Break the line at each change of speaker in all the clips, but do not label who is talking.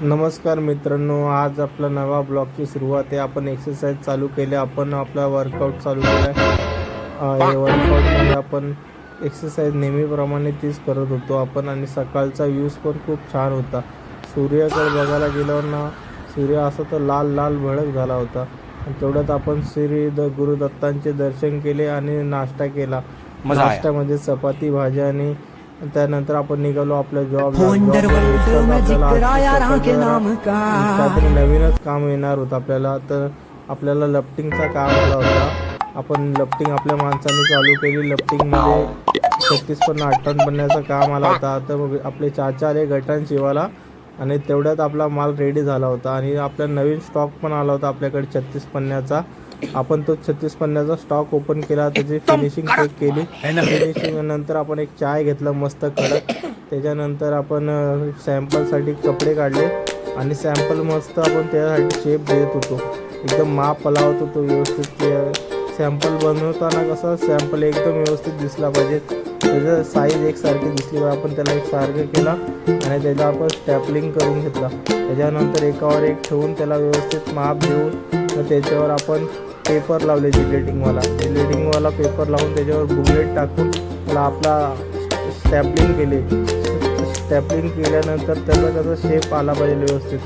नमस्कार मित्रांनो आज आपला नवा ब्लॉगची सुरुवात आहे. आपण एक्सरसाइज चालू केली. आपण आपला वर्कआउट चालू केला आहे वर्कआउटमध्ये आपण एक्सरसाइज नेहमीप्रमाणे तीच करत होतो. आपण आणि सकाळचा व्ह्यूज पण खूप छान होता. सूर्याकडे बघायला गेल्यावर ना सूर्य असा तर लाल लाल भडक झाला होता. तेवढ्यात आपण श्री द गुरुदत्तांचे दर्शन केले आणि नाश्ता केला. नाश्त्यामध्ये चपाती भाजी आणि त्यानंतर आपण निघालो आपल्या जॉब काहीतरी नवीनच काम येणार होतं आपल्याला तर आपल्याला लफ्टिंगचा काम आला होता आपण लफ्टिंग आपल्या माणसाने चालू केली लफ्टिंगमध्ये छत्तीस पण अठ्ठावन्न बनण्याचं काम आला होता तर मग आपले चाचा आले गटान शिवाला आणि तेवढ्यात आपला माल रेडी झाला होता आणि आपला नवीन स्टॉक पण आला होता आपल्याकडे छत्तीस पन्न्याचा आपण तो छत्तीस पन्न्याचा स्टॉक ओपन केला त्याची फिनिशिंग चेक केली. फिनिशिंग नंतर आपण एक चाय घेतला मस्त कडक. त्याच्यानंतर आपण सॅम्पलसाठी कपडे काढले आणि सॅम्पल मस्त आपण त्यासाठी शेप देत होतो. एकदम माप लावत होतो व्यवस्थित. सॅम्पल बनवताना कसं सॅम्पल एकदम व्यवस्थित दिसला पाहिजे. त्याचं साईज एकसारखी दिसली पाहिजे. आपण त्याला एक सारखं केला आणि त्याला आपण स्टॅपलिंग करून घेतला. त्याच्यानंतर एकावर एक ठेवून त्याला व्यवस्थित माप देऊन त्याच्यावर आपण पेपर लावले जिलेटिंगवाला जिलेटिंगवाला पेपर लावून त्याच्यावर बुलेट टाकून त्याला आपला स्टॅपलिंग केले. स्टॅपलिंग केल्यानंतर त्याचा त्याचा शेप आला पाहिजे व्यवस्थित.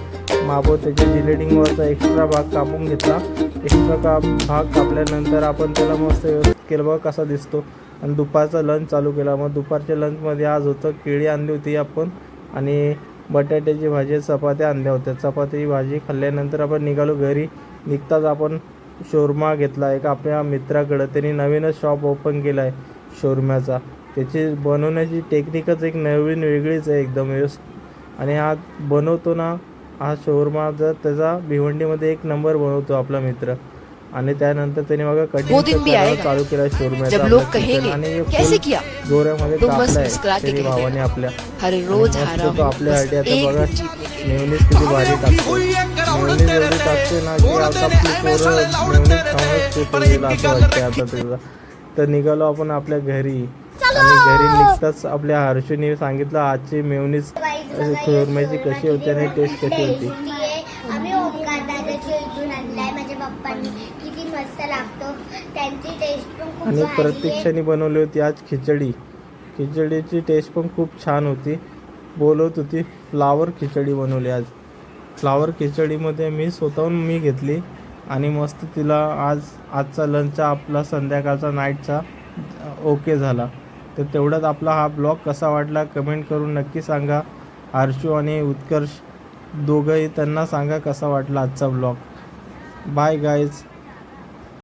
मागो त्याच्या जिलेटिंगवरचा एक्स्ट्रा भाग कापून घेतला. एक्स्ट्रा का भाग कापल्यानंतर आपण त्याला मस्त व्यवस्थित केलं. बघा कसा दिसतो. आणि दुपारचा लंच चालू केला. मग दुपारच्या लंचमध्ये आज होतं केळी आणली होती आपण. आणि बटाट्याची भाजी चपात्या आणल्या होत्या. चपात्याची भाजी खाल्ल्यानंतर आपण निघालो घरी. निघताच आपण शोरमा घेतला एक आपल्या मित्राकडं त्यांनी नवीनच शॉप ओपन केला आहे शोरम्याचा. त्याची बनवण्याची टेक्निकच एक नवीन वेगळीच आहे एकदम व्यवस्थित आणि हा बनवतो ना हा शोरमा जर त्याचा भिवंडीमध्ये एक नंबर बनवतो आपला मित्र. आणि त्यानंतर त्याने बघा
वो दिन भी
कटिंग
आएगा।
चालू केला
कहेंगे
आणि कापलाय भावाने। आपल्या. तो आपल्यासाठी आता बघा. मेवनीस किती भारी टाकतो एवढी टाकते ना की आता आपली पोरं खाऊनच खूप असं वाटते आता तुझं. तर निघालो आपण आपल्या घरी. आणि घरी निघताच आपल्या हर्षूने सांगितलं आजची मेवनीस शोरम्याची कशी होती आणि टेस्ट कशी होती?
आम्ही ओंकार दादाच्या इथून आणलाय. माझ्या पप्पांनी किती मस्त लागतो. त्यांची टेस्ट पण खूप
आणि
भारी आहे.
प्रत्यक्षाने बनवली होती आज खिचडी. खिचडीची टेस्ट पण खूप छान होती. बोलत होती फ्लावर खिचडी बनवली आज. फ्लावर खिचडीमध्ये मी स्वतःहून मी घेतली आणि मस्त तिला आज आजचा लंचचा आपला संध्याकाळचा नाईटचा ओके झाला. तर तेवढ्यात आपला हा ब्लॉग कसा वाटला कमेंट करून नक्की सांगा. हर्षू आणि उत्कर्ष दोघंही त्यांना सांगा कसा वाटला आजचा ब्लॉग बाय गाईज